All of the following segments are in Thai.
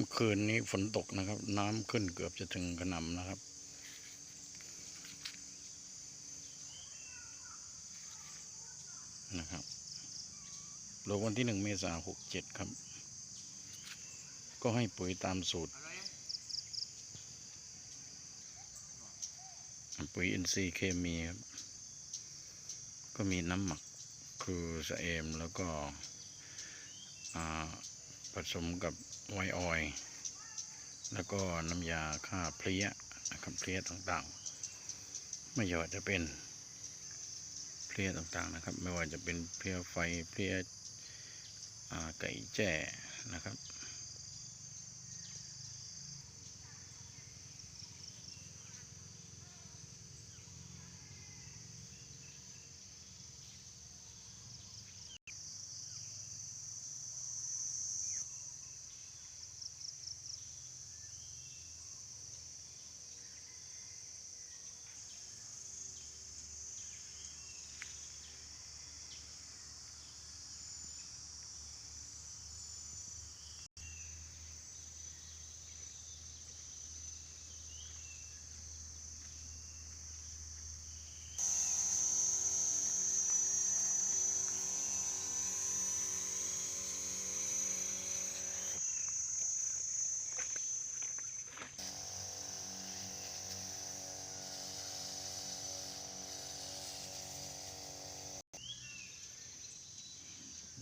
มื่อคืนนี้ฝนตกนะครับ น้ำขึ้นเกือบจะถึงกระนำนะครับ นะครับลงวันที่หนึ่งเมษาหกเจ็ดครับ ก็ให้ปุ๋ยตามสูตร ปุ๋ยอินทรีย์เคมีครับ ก็มีน้ำหมักคือสเอมแล้วก็ผสมกับ ไวออยล์แล้วก็น้ำยาฆ่าเพลี้ยนะครับเพลี้ยต่างๆ ไม่ว่าจะเป็นเพลี้ยต่างๆนะครับ ไม่ว่าจะเป็นเพลี้ยไฟเพลี้ยไก่แจ้นะครับ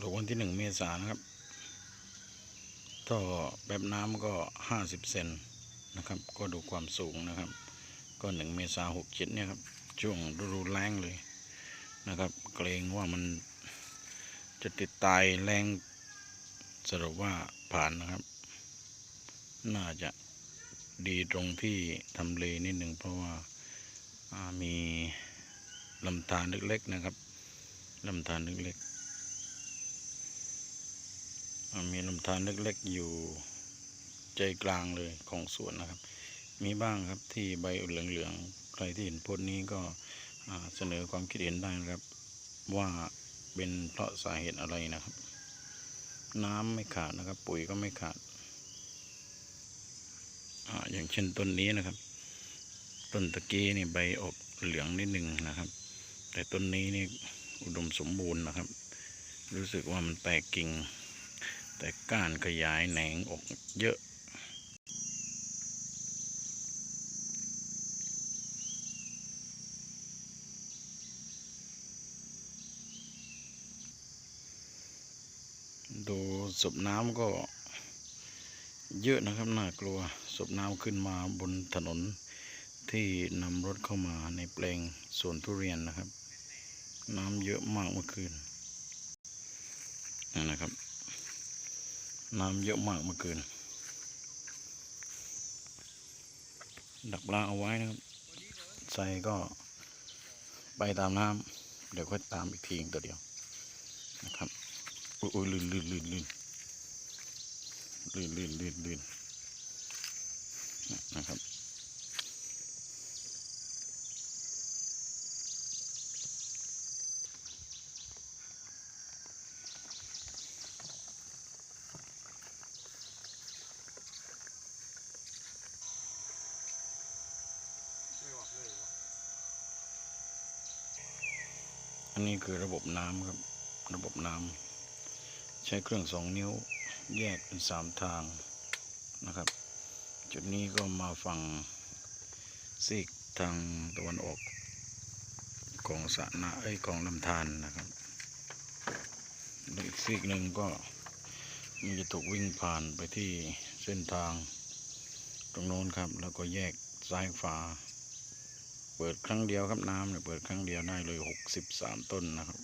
ลงวันที่หนึ่งเมษายนนะครับท่อแบบน้ำก็ห้าสิบเซนนะครับ ก็ดูความสูงนะครับ ก็หนึ่งเมษาหกเจ็ดเนี่ยครับ ช่วงฤดูแล้งเลยนะครับ เกรงว่ามันจะติดตายแรงสรุปว่าผ่านนะครับ น่าจะดีตรงที่ทำเลนิดหนึ่งเพราะว่าามีลำธารเล็กๆนะครับลำธารเล็กๆ มีลำธารเล็กๆอยู่ใจกลางเลยของสวนนะครับ มีบ้างครับที่ใบเหลืองๆ ใครที่เห็นโพสต์นี้ก็เสนอความคิดเห็นได้นะครับ ว่าเป็นเพราะสาเหตุอะไรนะครับ น้ำไม่ขาดนะครับ ปุ๋ยก็ไม่ขาดออย่างเช่นต้นนี้นะครับ ต้นตะกี้นี่ใบออกเหลืองนิดหนึ่งนะครับ แต่ต้นนี้นี่อุดมสมบูรณ์นะครับ รู้สึกว่ามันแตกกิ่ง แต่ก้านขยายแหนงออกเยอะ ดูศพน้ำก็เยอะนะครับน่ากลัวศพน้ำขึ้นมาบนถนนที่นำรถเข้ามาในแปลงสวนทุเรียนนะครับ น้ำเยอะมากเมื่อคืนนั่นนะครับ น้ำเยอะมากเมื่อคืนดักปลาเอาไว้นะครับใส่ก็ไปตามน้ำเดี๋ยวค่อยตามอีกทีตัวเดียวนะครับโอ้ยลื่นลื่นลื่นลื่นลื่นลื่นลื่นลื่นนะครับ อันนี้คือระบบน้ำครับ ระบบน้ำใช้เครื่องสองนิ้วแยกเป็นสามทางนะครับ จุดนี้ก็มาฝั่งซีกทางตะวันออก ของสระน้ำไอ้ของลำธารนะครับอีกซีกหนึ่งก็มันจะถูกวิ่งผ่านไปที่เส้นทางตรงโน้นครับ แล้วก็แยกซ้ายขวา เปิดครั้งเดียวครับน้ำเนี่ยเปิดครั้งเดียวได้เลยหกสิบสามต้นนะครับ